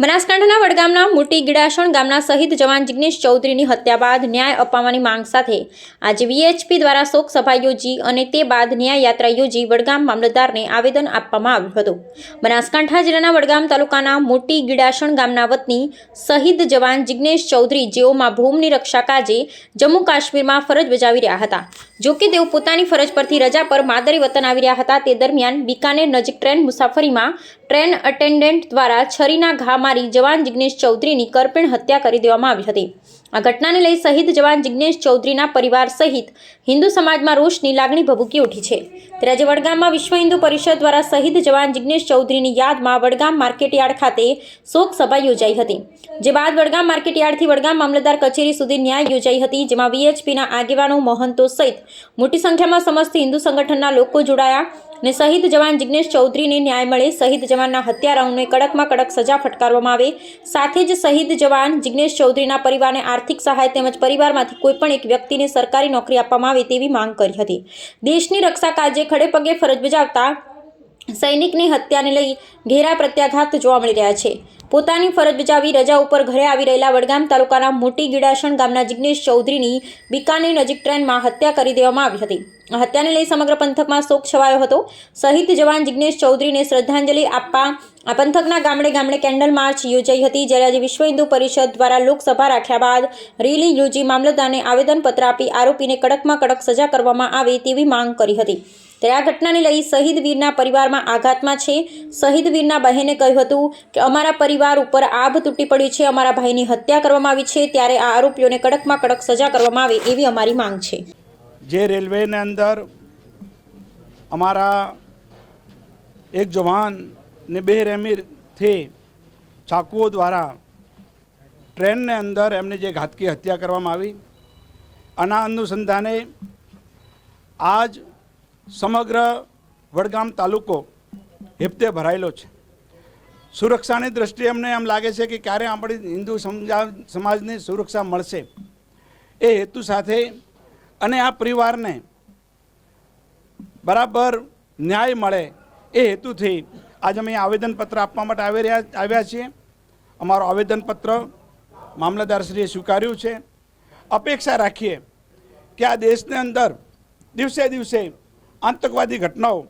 બનાસકાંઠાના વડગામના મોટી ગીડાસણ ગામના શહીદ જવાન જિગ્નેશ ચૌધરીની હત્યા બાદ ન્યાય અપાવવાની માંગ સાથે આજે વીએચપી દ્વારા શોક સભા યોજી અને તે બાદ ન્યાય યાત્રા યોજી વડગામ મામલતદારને આવેદન આપવામાં આવ્યું હતું. બનાસકાંઠા જિલ્લાના વડગામ તાલુકાના મોટી ગીડાસણ ગામના વતની શહીદ જવાન જિગ્નેશ ચૌધરી જેઓમાં ભૂમની રક્ષા કાજે જમ્મુ કાશ્મીરમાં ફરજ બજાવી રહ્યા હતા. જોકે તેઓ પોતાની ફરજ પરથી રજા પર માદરી વતન આવી રહ્યા હતા. તે દરમિયાન બિકાનેર નજીક ટ્રેન મુસાફરીમાં ટ્રેન અટેન્ડન્ટ દ્વારા છરીના ઘા મારી જવાન જિગ્નેશ ચૌધરીની કરપીણ હત્યા કરી દેવામાં આવી હતી. આ ઘટનાને લઈ શહીદ જવાન જિગ્નેશ ચૌધરીના પરિવાર સહિત હિન્દુ સમાજમાં રોષની લાગણી ભભૂકી ઉઠી છે. ત્યારે આજે વડગામમાં વિશ્વ હિન્દુ પરિષદ દ્વારા શહીદ જવાન જિગ્નેશ ચૌધરીની યાદમાં વડગામ માર્કેટયાર્ડ ખાતે શોક સભા યોજાઈ હતી. જે બાદ વડગામ માર્કેટયાર્ડથી વડગામ મામલતદાર કચેરી સુધી ન્યાય યોજાઈ હતી, જેમાં વીએચપીના આગેવાનો મહંતો સહિત મોટી સંખ્યામાં સમસ્ત હિન્દુ સંગઠનના લોકો જોડાયા. ને શહીદ જવાન જિજ્ઞેશ ચૌધરીને ન્યાય મળે. શહીદ જવાનના હત્યારાઓને કડકમાં કડક સજા ફટકારવામાં આવે. સાથે જ શહીદ જવાન જિગ્નેશ ચૌધરીના પરિવારને આર્થિક સહાય તેમજ પરિવારમાંથી કોઈપણ એક વ્યક્તિને સરકારી નોકરી આપવામાં આવે તેવી માંગ કરી હતી. દેશની રક્ષા કાર્ય ખડે પગે ફરજ બજાવતા સૈનિકની હત્યાને લઈ ઘેરા પ્રત્યાઘાત જોવા મળી રહ્યા છે. પોતાની ફરજ બજાવી રજા ઉપર ઘરે આવી રહેલા વડગામ તાલુકાના મોટી ગીડાસણ ગામના જિગ્નેશ ચૌધરીની બિકાનેર નજીક ટ્રેનમાં હત્યા કરી દેવામાં આવી હતી. આ હત્યાને લઈ સમગ્ર પંથકમાં શોક છવાયો હતો. શહીદ જવાન જિગ્નેશ ચૌધરીને શ્રદ્ધાંજલિ આપવા આ પંથકના ગામડે ગામડે કેન્ડલ માર્ચ યોજાઈ હતી, જ્યારે આજે વિશ્વ હિન્દુ પરિષદ દ્વારા લોકસભા રાખ્યા બાદ રેલી યોજી મામલતદારને આવેદનપત્ર આપી આરોપીને કડકમાં કડક સજા કરવામાં આવે તેવી માંગ કરી હતી. ત્યારે આ ઘટનાને લઈ શહીદ વીરના પરિવારમાં આઘાતમાં છે. શહીદ વીરના બહેને કહ્યું હતું કે અમારા પરિવાર ઉપર આભ તૂટી પડ્યું છે, અમારા ભાઈની હત્યા કરવામાં આવી છે, ત્યારે આ આરોપીઓને કડકમાં કડક સજા કરવામાં આવે એવી અમારી માંગ છે. જે રેલવેને અંદર અમારા એક જવાનને બેરહેમીથી ચાકુઓ દ્વારા ટ્રેનને અંદર એમને જે ઘાતકી હત્યા કરવામાં આવી. આના અનુસંધાને આજ સમગ્ર વડગામ તાલુકો હેપતે ભરાયેલો છે. સુરક્ષાની દ્રષ્ટિએ અમને એમ લાગે છે કે ક્યારે આપણી હિન્દુ સમજા- સમાજને સુરક્ષા મળશે એ હેતુ સાથે અને આ પરિવારને બરાબર ન્યાય મળે એ હેતુથી આજે અમે આવેદનપત્ર આપવા માટે આવી રહ્યા, આવ્યા છીએ. અમારું આવેદનપત્ર મામલતદારશ્રીએ સ્વીકાર્યું છે. અપેક્ષા રાખીએ કે આ દેશની અંદર દિવસે દિવસે આતંકવાદી ઘટનાઓ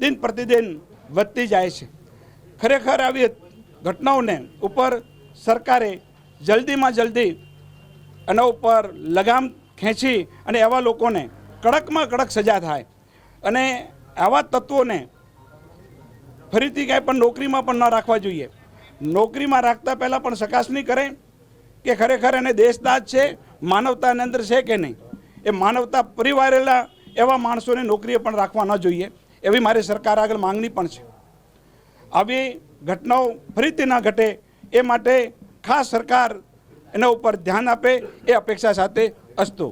દિન પ્રતિદિન વધતી જાય છે. ખરેખર આવી ઘટનાઓને ઉપર સરકારે જલ્દીમાં જલ્દી એના ઉપર લગામ ખેંચી અને એવા લોકોને કડકમાં કડક સજા થાય. અને આવા તત્વોને ફરીથી કાંઈ પણ નોકરીમાં પણ ન રાખવા જોઈએ. નોકરીમાં રાખતા પહેલાં પણ ચકાસણી કરે કે ખરેખર એને દેશદાજ છે, માનવતાની અંદર છે કે નહીં? એ માનવતા પરિવારેલા એવા માણસોને નોકરીએ પણ રાખવા ન જોઈએ, એવી મારી સરકાર આગળ માંગણી પણ છે. આવી ઘટનાઓ ફરીથી ન ઘટે, એ માટે ખાસ સરકાર એના ઉપર ધ્યાન આપે, એ અપેક્ષા સાથે અસ્તુ.